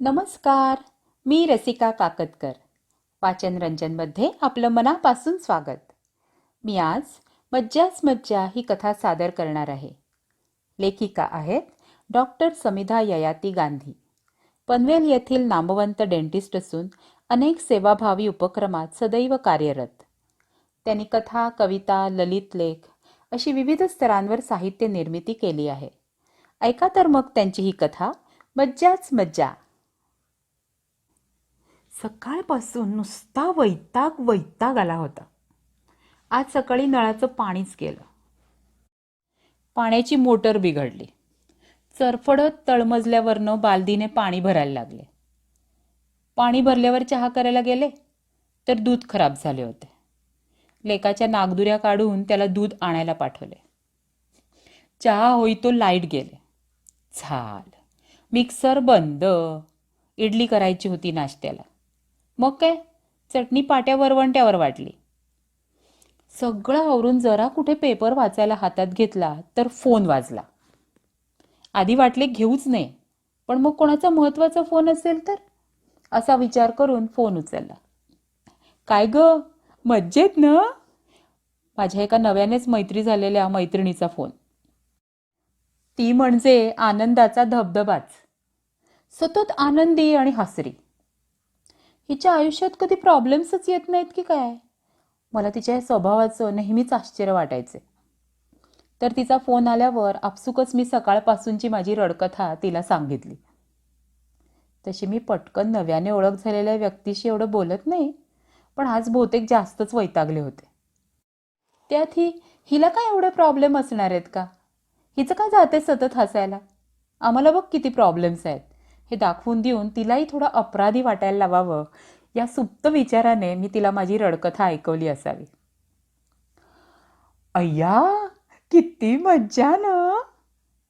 नमस्कार मी रसिका काकतकर. वाचन रंजनमध्ये आपलं मनापासून स्वागत. मी आज मज्जाच मज्जा ही कथा सादर करणार आहे. लेखिका आहेत डॉक्टर समिधा ययाती गांधी. पनवेल येथील नामवंत डेंटिस्ट असून अनेक सेवाभावी उपक्रमात सदैव कार्यरत. त्यांनी कथा कविता ललित लेख अशी विविध स्तरांवर साहित्य निर्मिती केली आहे. ऐका तर मग त्यांची ही कथा मज्जाच मज्जा. सकाळपासून नुसता वैताग वैताग आला होता. आज सकाळी नळाचं पाणीच गेलं. पाण्याची मोटर बिघडली. चरफडत तळमजल्यावरनं बालदीने पाणी भरायला लागले. पाणी भरल्यावर चहा करायला गेले तर दूध खराब झाले होते. लेकाच्या नागदुऱ्या काढून त्याला दूध आणायला पाठवले. चहा होई तो लाइट गेले. झाल. मिक्सर बंद. इडली करायची होती नाश्त्याला. मग काय? चटणी पाट्या वरवंट्यावर वाटली. सगळं आवरून जरा कुठे पेपर वाचायला हातात घेतला तर फोन वाजला. आधी वाटले घेऊच नाही पण मग कोणाचा महत्त्वाचा फोन असेल तर? असा विचार करून फोन उचलला. काय ग? मज्जेत ना? माझ्या एका नव्यानेच मैत्री झालेल्या मैत्रिणीचा फोन. ती म्हणजे आनंदाचा धबधबाच. सतत आनंदी आणि हसरी. हिच्या आयुष्यात कधी प्रॉब्लेम्सच येत नाहीत की काय? मला तिच्या या स्वभावाचं नेहमीच आश्चर्य वाटायचे. तर तिचा फोन आल्यावर आपसुकच मी सकाळपासूनची माझी रडकथा तिला सांगितली. तशी मी पटकन नव्याने ओळख झालेल्या व्यक्तीशी एवढं बोलत नाही पण आज बहुतेक जास्तच वैतागले होते. त्यात ही हिला काय एवढे प्रॉब्लेम असणार आहेत का? हिचं काय जाते सतत हसायला? आम्हाला बघ किती प्रॉब्लेम्स आहेत. हे दाखवून देऊन तिलाही थोडं अपराधी वाटायला लावावं. या सुप्त विचाराने मी तिला माझी रडकथा ऐकवली असावी. अय्या किती मज्जा ना.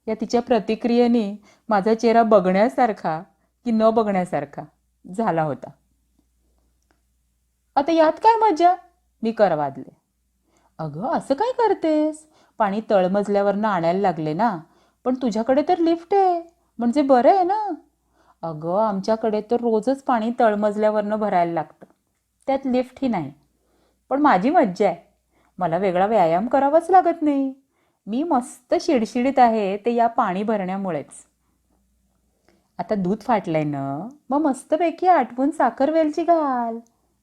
या तिच्या प्रतिक्रियेने माझा चेहरा बघण्यासारखा की न बघण्यासारखा झाला होता. आता यात काय मज्जा? मी करवादले. अगं असं काय करतेस? पाणी तळमजल्यावरनं आणायला लागले ना. पण तुझ्याकडे तर लिफ्ट आहे. म्हणजे बरं आहे ना. अगं आमच्याकडे तर रोजच पाणी तळमजल्यावरनं भरायला लागतं. त्यात लिफ्टही नाही. पण माझी मज्जा आहे. मला वेगळा व्यायाम करावाच लागत नाही. मी मस्त शिडशिडीत आहे ते या पाणी भरण्यामुळेच. आता दूध फाटलंय ना? मग मस्तपैकी आटवून साखर वेलची घाल.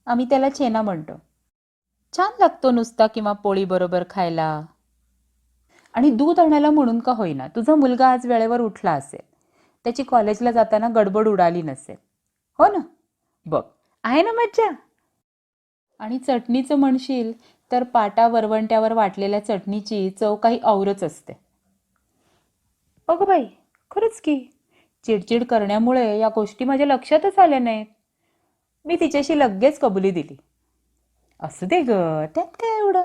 आम्ही त्याला छेना म्हणतो. छान लागतो नुसता किंवा पोळी बरोबर खायला. आणि दूध आणायला म्हणून का होईना? तुझा मुलगा आज वेळेवर उठला असेल. त्याची कॉलेजला जाताना गडबड उडाली नसेल. हो ना? बघ. आहे ना मज्जा? आणि चटणीचं म्हणशील तर पाटा वरवंट्यावर वाटलेल्या चटणीची चव काही औरच असते. अगं बाई खरंच की. चिडचिड करण्यामुळे या गोष्टी माझ्या लक्षातच आल्या नाहीत. मी तिच्याशी लगेच कबुली दिली. असू दे ग त्यात काय एवढं?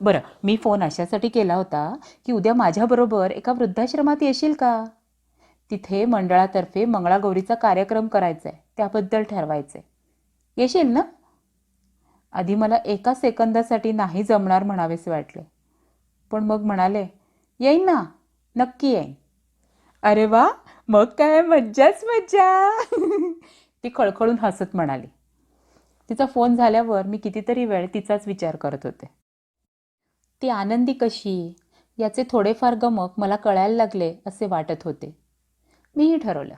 बरं मी फोन अशासाठी केला होता की उद्या माझ्याबरोबर एका वृद्धाश्रमात येशील का? तिथे मंडळातर्फे मंगळागौरीचा कार्यक्रम करायचा आहे त्याबद्दल ठरवायचं आहे येशील ना? आधी मला एका सेकंदासाठी नाही जमणार म्हणावेसे वाटले. पण मग म्हणाले येईन ना नक्की येईन. अरे वा मग काय मज्जाच मज्जा. ती खळखळून हसत म्हणाली. तिचा फोन झाल्यावर मी कितीतरी वेळ तिचाच विचार करत होते. ती आनंदी कशी? याचे थोडेफार गमक मला कळायला लागले असे वाटत होते. मीही ठरवलं.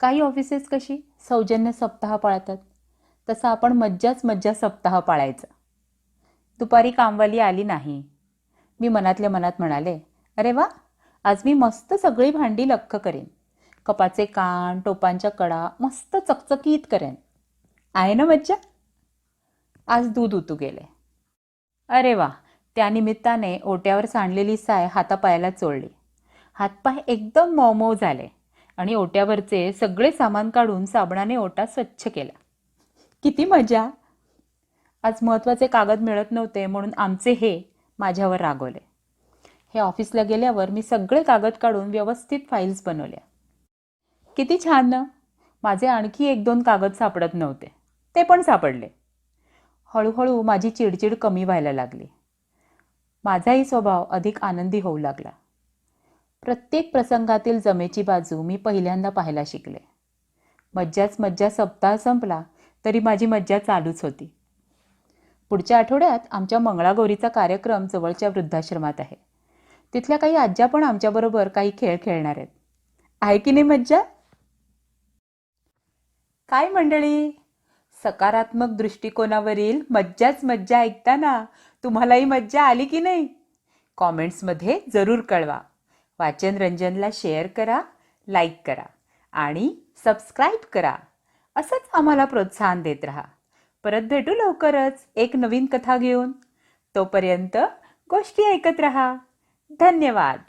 काही ऑफिसेस कशी? सौजन्य सप्ताह पाळतात. तसं आपण मज्जाच मज्जा सप्ताह पाळायचा. दुपारी कामवाली आली नाही. मी मनातल्या मनात म्हणाले अरे वा आज मी मस्त सगळी भांडी लख्ख करेन. कपाचे कान टोपांच्या कडा मस्त चकचकीत करेन. आहे ना मज्जा? आज दूध उतू गेले. अरे वा. त्यानिमित्ताने ओट्यावर सांडलेली साय हातापायाला चोळली. हातपाय एकदम मौमौ झाले. आणि ओट्यावरचे सगळे सामान काढून साबणाने ओटा स्वच्छ केला. किती मजा! आज महत्त्वाचे कागद मिळत नव्हते म्हणून आमचे हे माझ्यावर रागवले. हे ऑफिसला गेल्यावर मी सगळे कागद काढून व्यवस्थित फाईल्स बनवल्या. किती छान ना! माझे आणखी एक दोन कागद सापडत नव्हते. ते पण सापडले. हळूहळू माझी चिडचिड कमी व्हायला लागली. माझाही स्वभाव अधिक आनंदी होऊ लागला. प्रत्येक प्रसंगातील जमेची बाजू मी पहिल्यांदा पाहायला शिकले. मज्जाच मज्जा सप्ताह संपला तरी माझी मज्जा चालूच होती. पुढच्या आठवड्यात आमच्या मंगळागौरीचा कार्यक्रम जवळच्या वृद्धाश्रमात आहे. तिथल्या काही आज्या पण आमच्याबरोबर काही खेळ खेळणार आहेत. आहे की नाही मज्जा? काय मंडळी? सकारात्मक दृष्टिकोनावरील मज्जाच मज्जा ऐकताना तुम्हालाही मज्जा आली की नाही? कॉमेंट्समध्ये जरूर कळवा. वाचन रंजनला शेअर करा लाईक करा आणि सबस्क्राईब करा. असंच आम्हाला प्रोत्साहन देत राहा. परत भेटू लवकरच एक नवीन कथा घेऊन. तोपर्यंत गोष्टी ऐकत रहा. धन्यवाद.